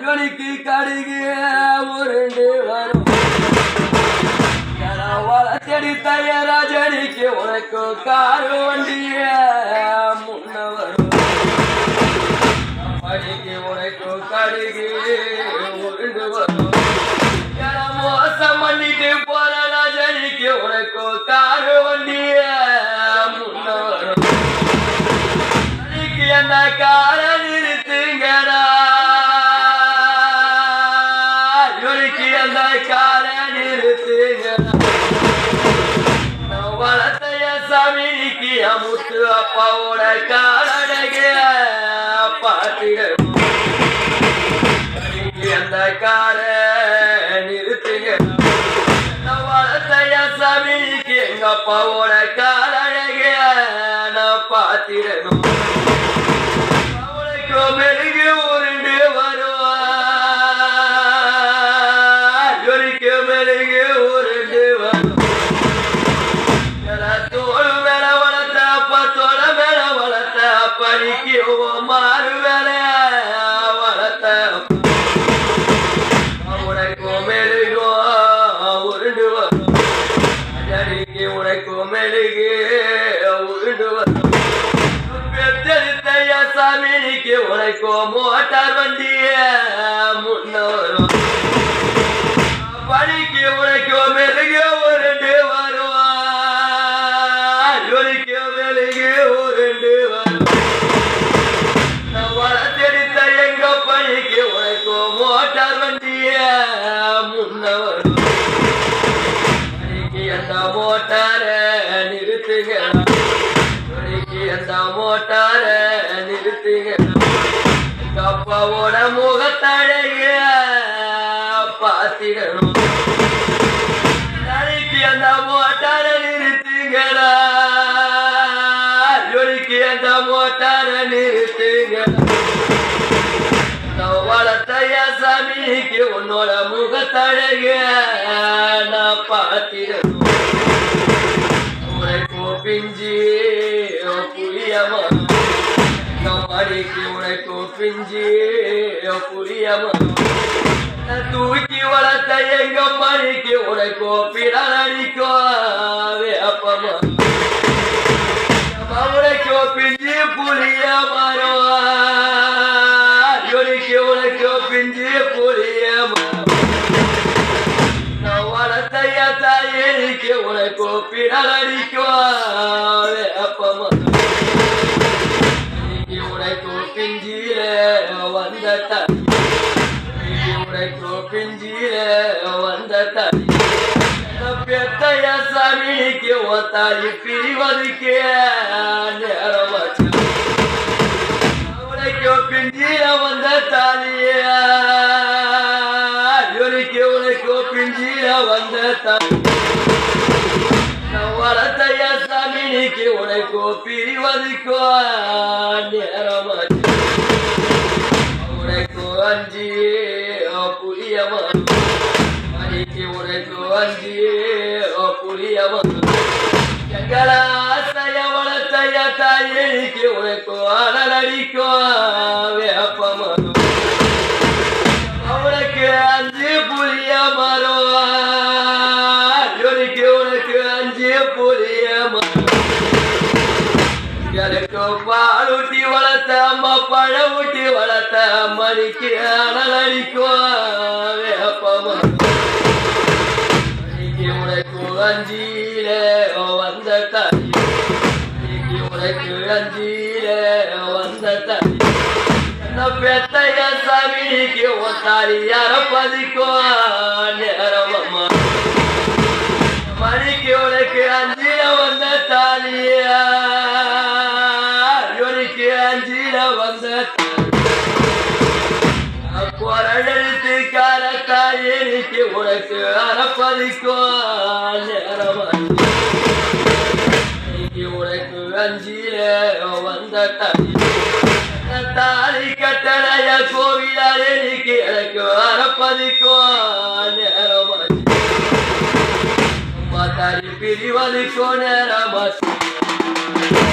ஜொலிக்கு கடுகு உருண்டு வரும். வளர்த்தடி தயராஜனிக்கு உனக்கு காரு வண்டி வளர்த்தைய அமுத்து அப்பாவோட காலடக பாத்திடணும் அந்த கார நிறுத்துங்க. நான் வளர்த்தைய சாமிக்கு எங்க அப்பாவோட காலடக நான் பாத்திடணும் அவளுக்கு மெருகு உருண்டு உருண்டு வரும் சாமிக்கு உனக்கு மோட்டார் வண்டிய முன்னோரும் படிக்கு உனக்கு மெழுகு உருண்டு வருவான் உனக்கு மெழுகு உருண்டு வருவான் வளர்த்தெடுத்த எங்க பணிக்கு மோட்டார் வண்டிய பணிக்கு மோட்டார பணிக்கு மோட்டார நிறுத்துங்க எங்க அப்பாவோட முகத்தடைய பாத்திடணும் நாளைக்கு அந்த மோட்டார நிறுத்துங்கடா. ஜொலிக்கு அந்த மோட்டார நிறுத்துங்கடா. நான் சாமிக்கு உன்னோட முகத்தழக நான் பார்த்திடணும். உனக்கு பிஞ்சி மடிக்கு உனக்கு பிஞ்சி புரியமா தூக்கி வளர்த்த எங்க மணிக்கு உனக்கு பிறடிக்கோ வேப்பமா உனக்கு பிஞ்சி புளிய மரம் உனக்கு உனக்கு பிஞ்சி புளிய மரம் நான் வளர்த்தைய தாயிக்கு உனக்கு பிறடிக்கோ வேப்பமா பெத்தைய சாமிக்கு ஒத்தாயி பிரிவதுக்கே நேரமாச்சு உனக்கு பிஞ்சில வந்த தாலிய இவனுக்கு உனக்கு பிஞ்சில வந்த தாலி நான் வளர்த்தைய சாமிக்கு உனக்கு பிரிவதுக்கோ நேரமாச்சு உனக்கு அஞ்சி புரியமா மணிக்கு உனக்கு அஞ்சி புரியமா எங்கள ஆசைய வளர்த்தைய தாயிக்கு உனக்கு அனலடிக்கோ வேப்பமா அவனுக்கு அஞ்சு புரிய மரம் இவனுக்கு உனக்கு அஞ்சு புரிய மரம் எனக்கு பால் ஊட்டி வளர்த்த அம்மா பழம் ஊட்டி வளர்த்த மணிக்கு அனலடிக்கும் வேப்பமா மணிக்கு உனக்கு வந்த தாய் உனக்கு அஞ்சில வந்த தாய் என்ன பெத்தைய சாமிக்கு ஒத்தாரி யார பதிக்கோ நேரமம்மா மணிக்கு உனக்கு அஞ்சில வந்த தாலியா இவனுக்கு அஞ்சில வந்த குரலெழுத்து கார தாயிக்கு உனக்கு அறப்பதுக்கோ நேரம் உனக்கு அஞ்சில வந்த தாலி கட்டளைய கோவிலாரே நீக்கு எனக்கு அறப்பதுக்கோ நேரம் பிரிவதுக்கோ தாலி